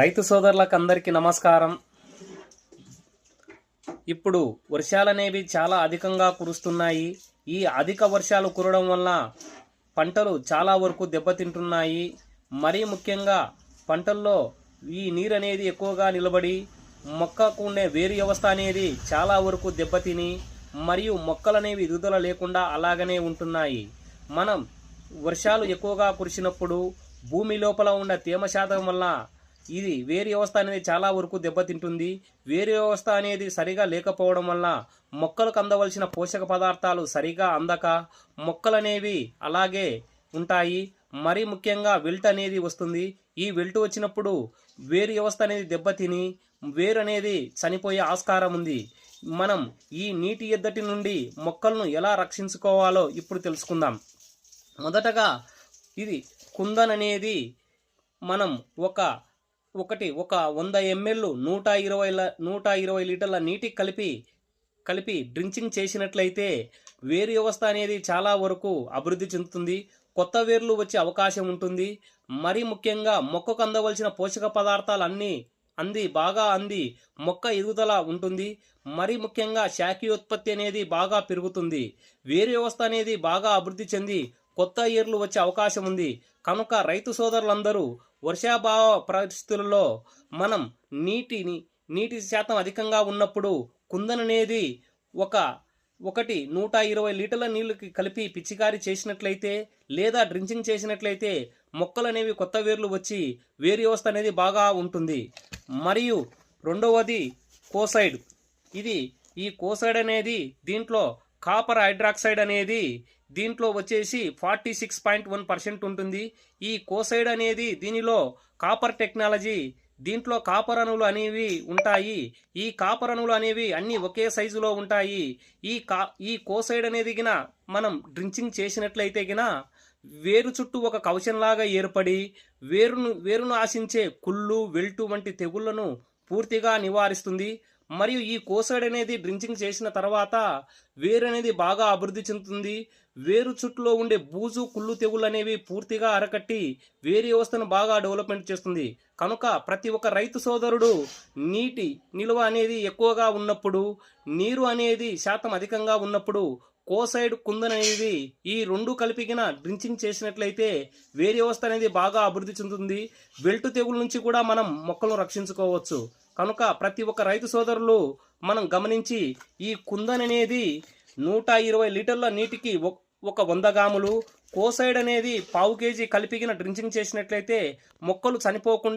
రైతు సోదరులకు అందరికీ నమస్కారం. ఇప్పుడు వర్షాలనేవి చాలా అధికంగా కురుస్తున్నాయి. ఈ అధిక వర్షాలు కురవడం వల్ల పంటలు చాలా వరకు దెబ్బతింటున్నాయి. మరీ ముఖ్యంగా పంటల్లో ఈ నీరు అనేది ఎక్కువగా నిలబడి మొక్కకు ఉండే వేరు వ్యవస్థ అనేది చాలా వరకు దెబ్బతిని మరియు మొక్కలు అనేవి ఎదుగుదల లేకుండా అలాగనే ఉంటున్నాయి. మనం వర్షాలు ఎక్కువగా కురిసినప్పుడు భూమి లోపల ఉన్న తేమ శాతం వల్ల ఇది వేరు వ్యవస్థ అనేది చాలా వరకు దెబ్బతింటుంది. వేరు వ్యవస్థ అనేది సరిగా లేకపోవడం వల్ల మొక్కలకు అందవలసిన పోషక పదార్థాలు సరిగా అందక మొక్కలు అనేవి అలాగే ఉంటాయి. మరీ ముఖ్యంగా వెల్ట్ అనేది వస్తుంది. ఈ వెల్ట్ వచ్చినప్పుడు వేరు వ్యవస్థ అనేది దెబ్బతిని వేరు అనేది చనిపోయే ఆస్కారం ఉంది. మనం ఈ నీటి ఎద్దటి నుండి మొక్కలను ఎలా రక్షించుకోవాలో ఇప్పుడు తెలుసుకుందాం. మొదటగా ఇది కుందన్ అనేది మనం ఒక ఒకటి ఒక వంద ఎంఎల్ నూట ఇరవై నూట ఇరవై లీటర్ల నీటి కలిపి కలిపి డ్రించింగ్ చేసినట్లయితే వేరు వ్యవస్థ అనేది చాలా వరకు అభివృద్ధి చెందుతుంది. కొత్త వేర్లు వచ్చే అవకాశం ఉంటుంది. మరీ ముఖ్యంగా మొక్కకు అందవలసిన పోషక పదార్థాలు అన్నీ అంది బాగా అంది మొక్క ఎదుగుదల ఉంటుంది. మరి ముఖ్యంగా శాఖీయోత్పత్తి అనేది బాగా పెరుగుతుంది. వేరు వ్యవస్థ అనేది బాగా అభివృద్ధి చెంది కొత్త ఏర్లు వచ్చే అవకాశం ఉంది. కనుక రైతు సోదరులందరూ వర్షాభావ పరిస్థితులలో మనం నీటిని నీటి శాతం అధికంగా ఉన్నప్పుడు కుందన్ అనేది ఒక ఒకటి నూట ఇరవై లీటర్ల నీళ్ళకి కలిపి పిచ్చికారి చేసినట్లయితే లేదా డ్రించింగ్ చేసినట్లయితే మొక్కలు అనేవి కొత్త వేర్లు వచ్చి వేరు వ్యవస్థ అనేది బాగా ఉంటుంది. మరియు రెండవది కోసైడ్. ఇది ఈ కోసైడ్ అనేది దీంట్లో కాపర్ హైడ్రాక్సైడ్ అనేది దీంట్లో వచ్చేసి forty six point one percent ఉంటుంది. ఈ కోసైడ్ అనేది దీనిలో కాపర్ టెక్నాలజీ దీంట్లో కాపర్ అణువులు అనేవి ఉంటాయి. ఈ కాపర్ అణువులు అనేవి అన్ని ఒకే సైజులో ఉంటాయి. ఈ కా ఈ కోసైడ్ అనేది గిన మనం డ్రించింగ్ చేసినట్లయితే గిన వేరు చుట్టూ ఒక కవచంలాగా ఏర్పడి వేరును వేరును ఆశించే కుళ్ళు వెల్టు వంటి తెగుళ్ళను పూర్తిగా నివారిస్తుంది. మరియు ఈ కోసైడ్ అనేది డ్రింకింగ్ చేసిన తర్వాత వేరు అనేది బాగా అభివృద్ధి చెందుతుంది. వేరు చుట్టూలో ఉండే బూజు కుళ్ళు తెగులు అనేవి పూర్తిగా అరకట్టి వేరు వ్యవస్థను బాగా డెవలప్మెంట్ చేస్తుంది. కనుక ప్రతి ఒక్క రైతు సోదరుడు నీటి నిల్వ అనేది ఎక్కువగా ఉన్నప్పుడు నీరు అనేది శాతం అధికంగా ఉన్నప్పుడు కోసైడ్ కుందన్ అనేది ఈ రెండు కలిపిన డ్రించింగ్ చేసినట్లయితే వేరు వ్యవస్థ అనేది బాగా అభివృద్ధి చెందుతుంది. వెల్టు తెగుల నుంచి కూడా మనం మొక్కలను రక్షించుకోవచ్చు. కనుక ప్రతి ఒక్క రైతు సోదరులు మనం గమనించి ఈ కుందన్ అనేది నూట ఇరవై లీటర్ల నీటికి ఒక వంద గ్రాములు కోసైడ్ అనేది పావు కేజీ కలిపిగిన డ్రించింగ్ చేసినట్లయితే మొక్కలు చనిపోకుండా